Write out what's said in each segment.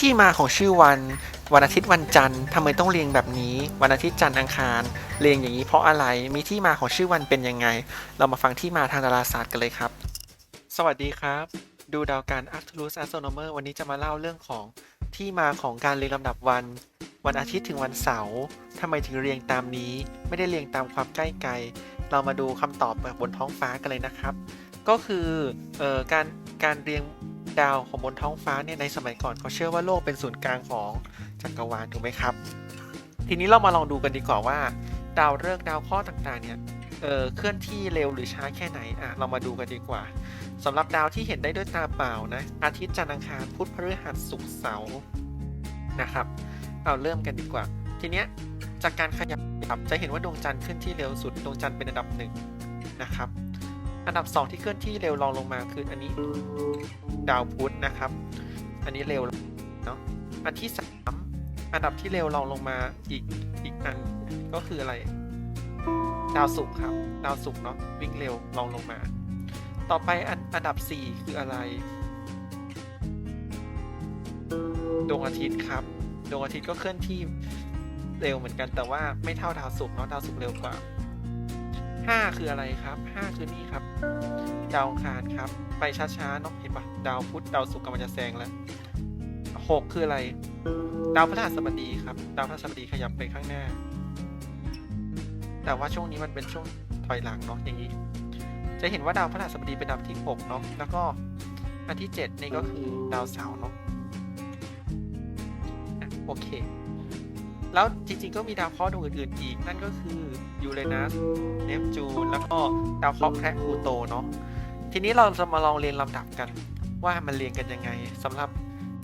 ที่มาของชื่อวัน วันอาทิตย์วันจันทร์ทำไมต้องเรียงแบบนี้ วันอาทิตย์จันทร์อังคารเรียงอย่างนี้เพราะอะไรมีที่มาของชื่อวันเป็นยังไง เรามาฟังที่มาทางดาราศาสตร์กันเลยครับ สวัสดีครับ ดูดาวการ a r t u r u s Astronomer วันนี้จะมาเล่าเรื่องของที่มาของการเรียงลำดับวัน วันอาทิตย์ถึงวันเสาร์ทำไมถึงเรียงตามนี้ ไม่ได้เรียงตามความใกล้ไกล เรามาดูคำตอบแบบบนท้องฟ้ากันเลยนะครับ ก็คือออการการเรียง ดาวของบนท้องฟ้าเนี่ยในสมัยก่อนเขาเชื่อว่าโลกเป็นศูนย์กลางของจักรวาลถูกไหมครับ ทีนี้เรามาลองดูกันดีกว่าว่า ดาวฤกษ์ดาวเคราะห์ต่างๆเนี่ยเอ่อเคลื่อนที่เร็วหรือช้าแค่ไหนอะเรามาดูกันดีกว่าสำหรับดาวที่เห็นได้ด้วยตาเปล่านะอาทิตย์จันทร์อังคารพุธพฤหัสศุกร์เสาร์นะครับ เอาเริ่มกันดีกว่า ทีเนี้ยจากการขยับครับจะเห็นว่าดวงจันทร์เคลื่อนที่เร็วสุดดวงจันทร์เป็นอันดับหนึ่งนะครับ อันดับ 2 ที่เคลื่อนที่เร็วรองลงมาคืออันนี้ดาวพุธนะครับ อันนี้เร็วเนาะอันที่ 3 อันดับที่เร็วรองลงมาอีกอีกอันก็คืออะไร ดาวศุกร์ครับ ดาวศุกร์เนาะวิ่งเร็วรองลงมา ต่อไปอันอันดับ 4 คืออะไรดวงอาทิตย์ครับดวงอาทิตย์ก็เคลื่อนที่เร็วเหมือนกันแต่ว่าไม่เท่าดาวศุกร์เนาะดาวศุกร์เร็วกว่า 5 คืออะไรครับ 5 คือนี่ครับ ดาวคารครับ ไปช้าๆเนาะเห็นปะดาวพุธดาวศุกร์กำลังจะแซงแล้ว6คืออะไร ดาวพฤหัสบดีครับ ดาวพฤหัสบดีขยับไปข้างหน้า แต่ว่าช่วงนี้มันเป็นช่วงถอยหลังเนาะอย่างนี้ จะเห็นว่าดาวพฤหัสบดีเป็นดาวที่6เนาะแล้วก็อันที่ 7 นี่ก็คือดาวเสาร์เนาะอะโอเค แล้วจริงๆก็มีดาวเคราะห์ดวงอื่นๆอีก นั่นก็คือยูเรนัสเนปจูนแล้วก็ดาวเคราะห์แคระพูโตเนาะทีนี้เราจะมาลองเรียงลำดับกัน ว่ามันเรียงกันยังไงสำหรับ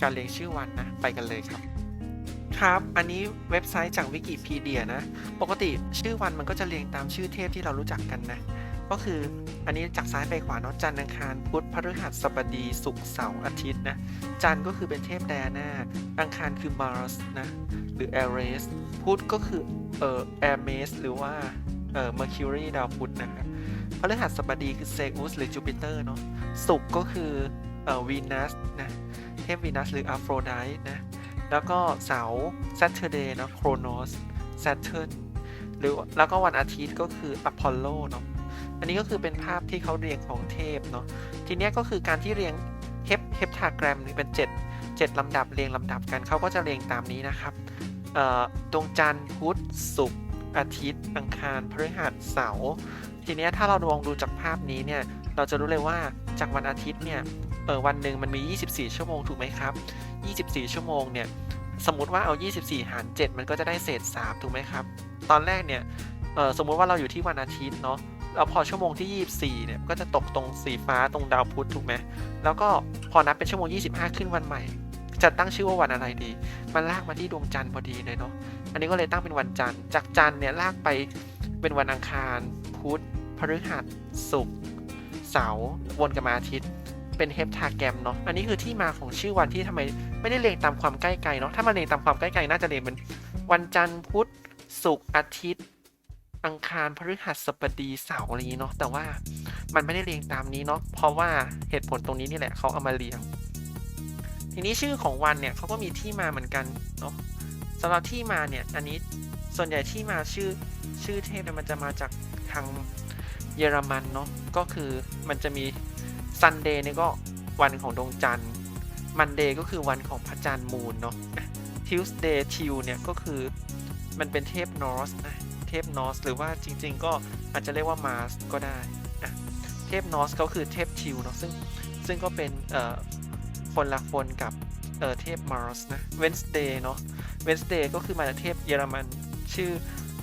การเรียงชื่อวันนะ ไปกันเลยครับ ครับ อันนี้เว็บไซต์จากวิกิพีเดียนะ ปกติชื่อวันมันก็จะเรียงตามชื่อเทพที่เรารู้จักกันนะ ก็คืออันนี้จากซ้ายไปขวาเนาะจันทร์อังคารพุธพฤหัสบดีศุกร์เสาร์อาทิตย์นะจันทร์ก็คือเป็นเทพไดอาน่าอังคารคือมาร์สนะหรือแอเรสพุธก็คือเอ่อแอร์เมสหรือว่าเอ่อ Mercury ดาวพุธนะครับพฤหัสบดีคือเซอุสหรือจูปิเตอร์เนาะศุกร์ก็คือเอ่อวีนัสนะเทพวีนัสหรืออัฟโรไดต์นะแล้วก็เสาร์ Saturday เดย์นาะโครโนส Saturn หรือแล้วก็วันอาทิตย์ก็คืออพอลโลเนาะ อันนี้ก็คือเป็นภาพที่เขาเรียงของเทพเนาะทีเนี้ยก็คือการที่เรียงเฮปเฮปทาแกรมนี่เป็น 7 7ลำดับเรียงลำดับกันเขาก็จะเรียงตามนี้นะครับดวงจันทร์พุธศุกร์อาทิตย์ อังคารพฤหัสเสาร์ทีเนี้ยถ้าเราลองดูจากภาพนี้เนี่ยเราจะรู้เลยว่าจากวันอาทิตย์เนี่ยเออวันหนึ่งมันมี 24 ชั่วโมงถูกไหมครับ 24 ชั่วโมงเนี่ยสมมติว่าเอา 24 หาร 7 มันก็จะได้เศษ 3 ถูกไหมครับ ตอนแรกเนี่ยเออสมมุติว่าเราอยู่ที่วันอาทิตย์เนาะ แล้วพอชั่วโมงที่ 24 เนี่ยก็จะตกตรงสีฟ้าตรงดาวพุธถูกไหมแล้วก็พอนับเป็นชั่วโมง 25 ขึ้นวันใหม่ จะตั้งชื่อว่าวันอะไรดี มันลากมาที่ดวงจันทร์พอดีเลยเนาะอันนี้ก็เลยตั้งเป็นวันจันทร์จากจันทร์เนี่ยลากไปเป็นวันอังคาร พุธพฤหัสศุกร์เสาร์วนกับมาอาทิตย์ เป็นเฮปทาแกรมเนาะอันนี้คือที่มาของชื่อวันที่ทำไมไม่ได้เรียงตามความใกล้ไกลเนาะถ้ามันเรียงตามความใกล้ไกลน่าจะเรียงเป็นวันจันทร์พุธศุกร์อาทิตย์ อังคารพฤหัสบดีเสาร์อะไรอย่างนี้เนาะแต่ว่ามันไม่ได้เรียงตามนี้เนาะเพราะว่าเหตุผลตรงนี้นี่แหละเขาเอามาเรียง ทีนี้ชื่อของวันเนี่ยเขาก็มีที่มาเหมือนกันเนาะสำหรับที่มาเนี่ยอันนี้ส่วนใหญ่ที่มาชื่อชื่อเทพเนี่ยมันจะมาจากทางเยอรมันเนาะก็คือมันจะมีซันเดย์เนี่ยก็วันของดวงจันทร์มันเดย์ก็คือวันของพระจันทร์มูนเนาะทิวส์เดย์ทิวเนี่ยก็คือมันเป็นเทพนอร์สนะ พนอสหรือว่าจริง ๆ ก็อาจจะเรียกว่ามาร์สก็ได้เทพนอร์สก็คือเทพทิวเนาะซึ่งซึ่งก็เป็นเอ่อคนละคนกับเอ่อเทพมาร์สนะ Wednesday เนาะ Wednesday ก็คือมาจากเทพเยอรมันชื่อ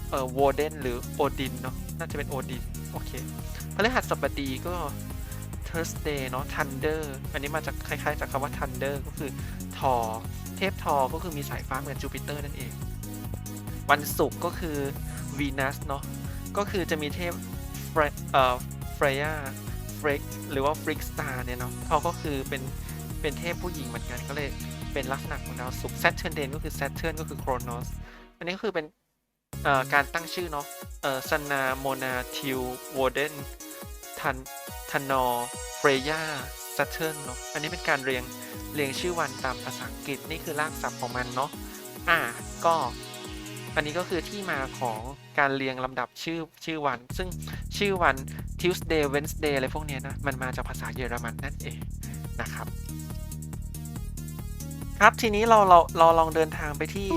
เอ่อ Woden หรือโอดินเนาะน่าจะเป็นโอดินโอเคพฤหัสบดีก็ Thursday เนาะ Thunder อันนี้มาจากคล้ายๆ จากคำว่า Thunder ก็คือทอ เทพทอ ก็คือมีสายฟ้าเหมือนจูปิเตอร์นั่นเอง วันศุกร์ก็คือ Venus เนาะก็คือจะมีเทพเฟรเอ่อเฟรยาเฟรกหรือว่าฟริกสตาร์เนี่ยเนาะเขาก็คือเป็นเป็นเทพผู้หญิงเหมือนกันก็เลยเป็นลักษณะของดาวศุกร์ Saturn เดนก็คือ Saturn ก็คือ Kronos อันนี้ก็คือเป็นเอ่อการตั้งชื่อเนาะเอ่อซันนาโมนาทิวโวเดนทันทันนอเฟรยา Saturn เนาะอันนี้เป็นการเรียงเรียงชื่อวันตามภาษาอังกฤษนี่คือรากศัพท์ของมันเนาะอ่าก็ อันนี้ก็คือที่มาของการเรียงลำดับชื่อชื่อวัน ซึ่งชื่อวัน Tuesday Wednesday อะไรพวกนี้นะ มันมาจากภาษาเยอรมันนั่นเองนะครับ ครับทีนี้เราเราเราลองเดินทางไปที่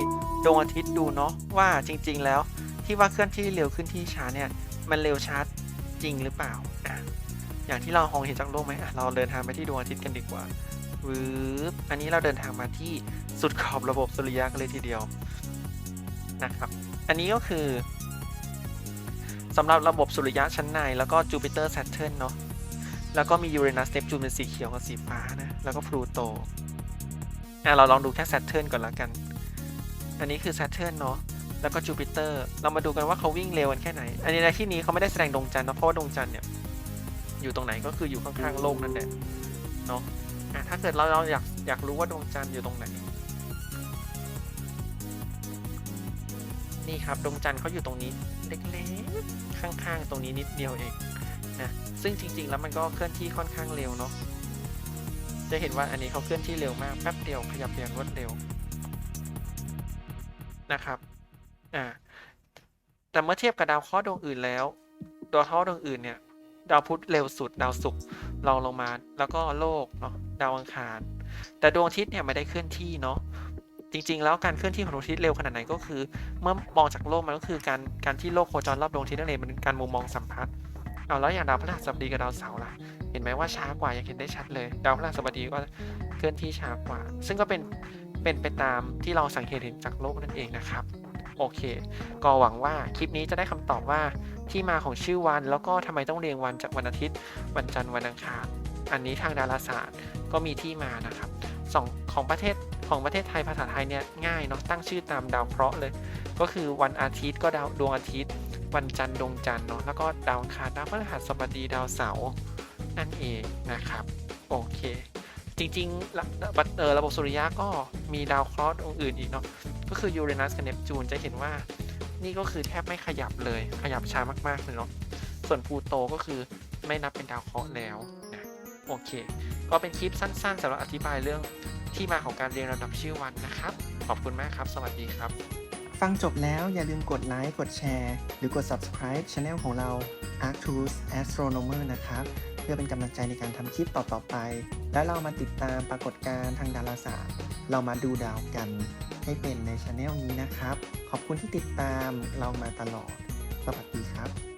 ดวงอาทิตย์ดูเนาะว่าจริง ๆ แล้วที่ว่าเคลื่อนที่เร็วขึ้นที่ช้าเนี่ยมันเร็วช้าจริงหรือเปล่าอะอย่างที่เรามองเห็นจากโลกไหมอะเราเดินทางไปที่ดวงอาทิตย์กันดีกว่าวืบอันนี้เราเดินทางมาที่สุดขอบระบบสุริยะกันเลยทีเดียว นะครับ อันนี้ก็คือสำหรับระบบสุริยะชั้นใน แล้วก็จูปิเตอร์ s ซ t เทิร์นเนาะแล้วก็มียูเรนัสเนปจูนเป็นสีเขียวกับสีฟ้านะ แล้วก็พลูโตอะเราลองดูแค่ Saturn ก่อนละกัน อันนี้คือ Saturn เนาะแล้วก็ Jupiter เรามาดูกันว่าเขาวิ่งเร็วกันแค่ไหน อันนี้ในที่นี้เขาไม่ได้แสดงดวงจันทร์เนะเพราะว่าดวงจันทร์เนี่ยอยู่ตรงไหนก็คืออยู่ข้างๆโลกนั่นแหละเนาะอะถ้าเกิดเราเราอยากอยากรู้ว่าดวงจันทร์อยู่ตรงไหน นี่ครับดวงจันทร์เขาอยู่ตรงนี้เล็กๆข้างๆ ตรงนี้นิดเดียวเองนะซึ่งจริงๆ แล้วมันก็เคลื่อนที่ค่อนข้างเร็วเนาะจะเห็นว่าอันนี้เขาเคลื่อนที่เร็วมากแป๊บเดียวขยับอย่างรวดเร็วนะครับอ่าแต่เมื่อเทียบกับดาวเคราะห์ดวงอื่นแล้ว ดาวเคราะห์ดวงอื่นเนี่ยดาวพุธเร็วสุดดาวศุกร์รองลงมาแล้วก็โลกเนาะดาวอังคาร แต่ดวงอาทิตย์เนี่ยไม่ได้เคลื่อนที่เนาะ จริง ๆ แล้วการเคลื่อนที่ของดวงอาทิตย์เร็วขนาดไหนก็คือ เมื่อมองจากโลกมันก็คือการการที่โลกโคจรรอบดวงอาทิตย์นั่นเองมันเป็นการมุมมองสัมผัสเอาแล้วอย่างดาวพฤหัสบดีกับดาวเสาร์ล่ะ เห็นไหมว่าช้ากว่ายังเห็นได้ชัดเลย ดาวพฤหัสบดีก็เคลื่อนที่ช้ากว่า ซึ่งก็เป็นเป็นไปตามที่เราสังเกตเห็นจากโลกนั่นเองนะครับ โอเค ก็หวังว่าคลิปนี้จะได้คำตอบว่าที่มาของชื่อวัน แล้วก็ทำไมต้องเรียงวันจากวันอาทิตย์ วันจันทร์วันอังคาร อันนี้ทางดาราศาสตร์ก็มีที่มานะครับสองของประเทศ ของประเทศไทยภาษาไทยเนี่ยง่ายเนาะตั้งชื่อตามดาวเคราะห์เลย ก็คือวันอาทิตย์ก็ดาวดวงอาทิตย์ วันจันทร์ดวงจันทร์เนาะแล้วก็ดาวอังคารดาวพฤหัสบดีดาวเสาร์นั่นเองนะครับโอเค จริงๆระระเออระบบสุริยะก็มีดาวเคราะห์ดวงอื่นอีกเนาะก็คือยูเรนัสกับเนปจูนจะเห็นว่านี่ก็คือแทบไม่ขยับเลยขยับช้ามากๆเลยเนาะส่วนพลูโตก็คือไม่นับเป็นดาวเคราะห์แล้ว โอเค ก็เป็นคลิปสั้นๆสำหรับอธิบายเรื่องที่มาของการเรียงลำดับชื่อวันนะครับ ขอบคุณมากครับ สวัสดีครับ ฟังจบแล้วอย่าลืมกดไลค์ กดแชร์ หรือกด subscribe channel ของเรา Arcturus Astronomer นะครับ เพื่อเป็นกำลังใจในการทำคลิปต่อๆไป และเรามาติดตามปรากฏการณ์ทางดาราศาสตร์ เรามาดูดาวกัน ให้เป็นในช anel นี้นะครับ ขอบคุณที่ติดตามเรามาตลอด สวัสดีครับ